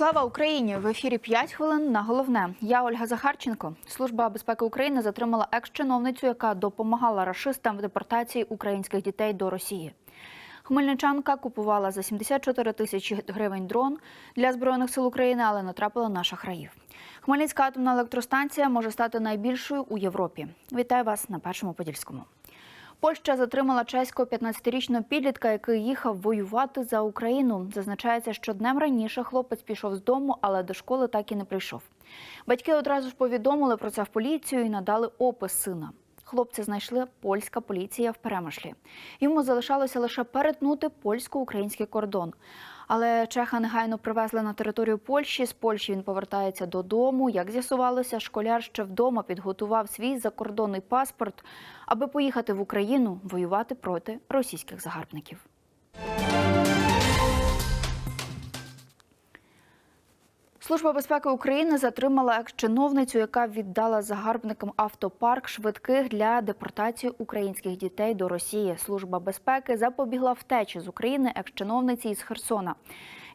Слава Україні! В ефірі 5 хвилин на головне. Я Ольга Захарченко. Служба безпеки України затримала екс-чиновницю, яка допомагала рашистам в депортації українських дітей до Росії. Хмельничанка купувала за 74 тисячі гривень дрон для збройних сил України, але натрапила на шахраїв. Хмельницька атомна електростанція може стати найбільшою у Європі. Вітаю вас на першому подільському. Польща затримала чеського 15-річного підлітка, який їхав воювати за Україну. Зазначається, що днем раніше хлопець пішов з дому, але до школи так і не прийшов. Батьки одразу ж повідомили про це в поліцію і надали опис сина. Хлопця знайшли польська поліція в Перемишлі. Йому залишалося лише перетнути польсько-український кордон. Але Чеха негайно привезли на територію Польщі. З Польщі він повертається додому. Як з'ясувалося, школяр ще вдома підготував свій закордонний паспорт, аби поїхати в Україну воювати проти російських загарбників. Служба безпеки України затримала екс-чиновницю, яка віддала загарбникам автопарк швидких для депортації українських дітей до Росії. Служба безпеки запобігла втечі з України екс-чиновниці із Херсона.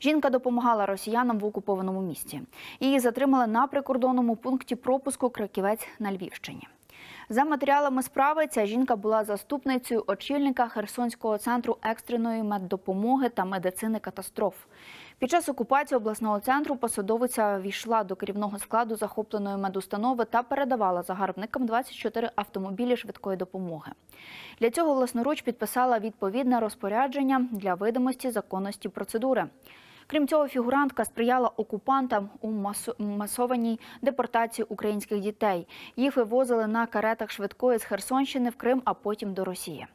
Жінка допомагала росіянам в окупованому місті. Її затримали на прикордонному пункті пропуску Краківець на Львівщині. За матеріалами справи ця жінка була заступницею очільника Херсонського центру екстреної меддопомоги та медицини катастроф. Під час окупації обласного центру посадовиця війшла до керівного складу захопленої медустанови та передавала загарбникам 24 автомобілі швидкої допомоги. Для цього власноруч підписала відповідне розпорядження для видимості законності процедури. Крім цього, фігурантка сприяла окупантам у масо- масованій депортації українських дітей. Їх вивозили на каретах швидкої з Херсонщини в Крим, а потім до Росії.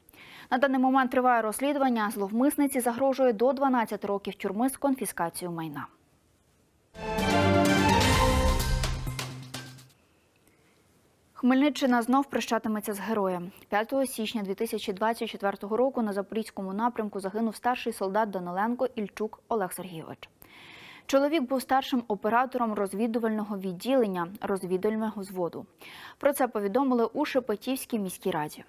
На даний момент триває розслідування. Зловмисниці загрожує до 12 років тюрми з конфіскацією майна. Хмельниччина знов прощатиметься з героєм. 5 січня 2024 року на Запорізькому напрямку загинув старший солдат Даниленко Ільчук Олег Сергійович. Чоловік був старшим оператором розвідувального відділення розвідувального зводу. Про це повідомили у Шепетівській міській раді.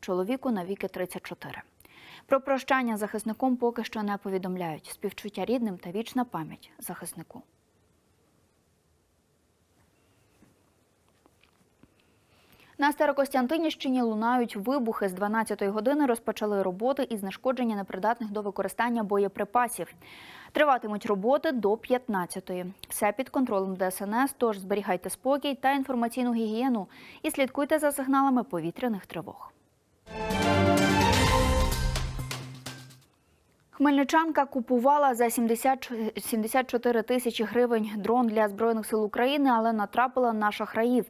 Чоловіку навіки 34. Про прощання захисником поки що не повідомляють. Співчуття рідним та вічна пам'ять захиснику. На Старокостянтинівщині лунають вибухи. З 12-ї години розпочали роботи із знешкодження непридатних до використання боєприпасів. Триватимуть роботи до 15-ї. Все під контролем ДСНС, тож зберігайте спокій та інформаційну гігієну і слідкуйте за сигналами повітряних тривог. Хмельничанка купувала за 70, 74 тисячі гривень дрон для збройних сил України, але натрапила на шахраїв.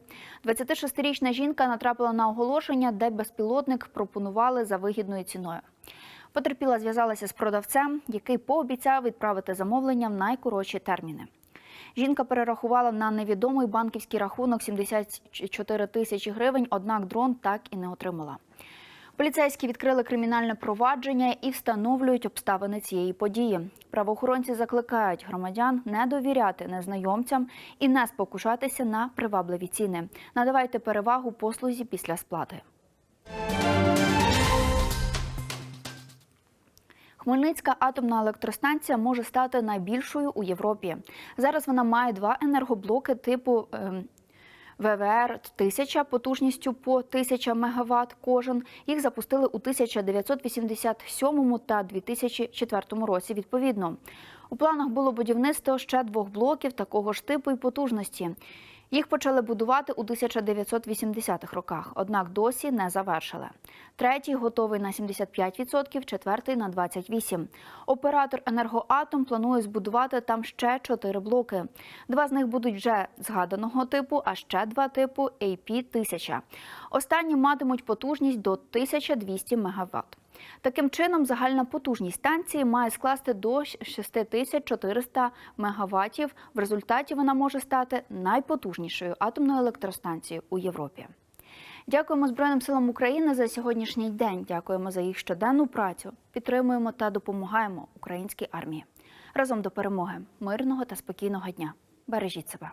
26-річна жінка натрапила на оголошення, де безпілотник пропонували за вигідною ціною. Потерпіла зв'язалася з продавцем, який пообіцяв відправити замовлення в найкоротші терміни. Жінка перерахувала на невідомий банківський рахунок 74 тисячі гривень, однак дрон так і не отримала. Поліцейські відкрили кримінальне провадження і встановлюють обставини цієї події. Правоохоронці закликають громадян не довіряти незнайомцям і не спокушатися на привабливі ціни. Надавайте перевагу послузі після сплати. Хмельницька атомна електростанція може стати найбільшою у Європі. Зараз вона має два енергоблоки типу ем, ВВР 1000 потужністю по 1000 МВт кожен. Їх запустили у 1987 та 2004 році відповідно. У планах було будівництво ще двох блоків такого ж типу і потужності. Їх почали будувати у 1980-х роках, однак досі не завершили. Третій готовий на 75%, четвертий на 28%. Оператор енергоатом планує збудувати там ще чотири блоки. Два з них будуть вже згаданого типу, а ще два типу AP-1000. Останні матимуть потужність до 1200 МВт. Таким чином, загальна потужність станції має скласти до 6400 МВт. В результаті вона може стати найпотужнішою атомною електростанцією у Європі. Дякуємо Збройним силам України за сьогоднішній день. Дякуємо за їх щоденну працю. Підтримуємо та допомагаємо українській армії. Разом до перемоги, мирного та спокійного дня. Бережіть себе.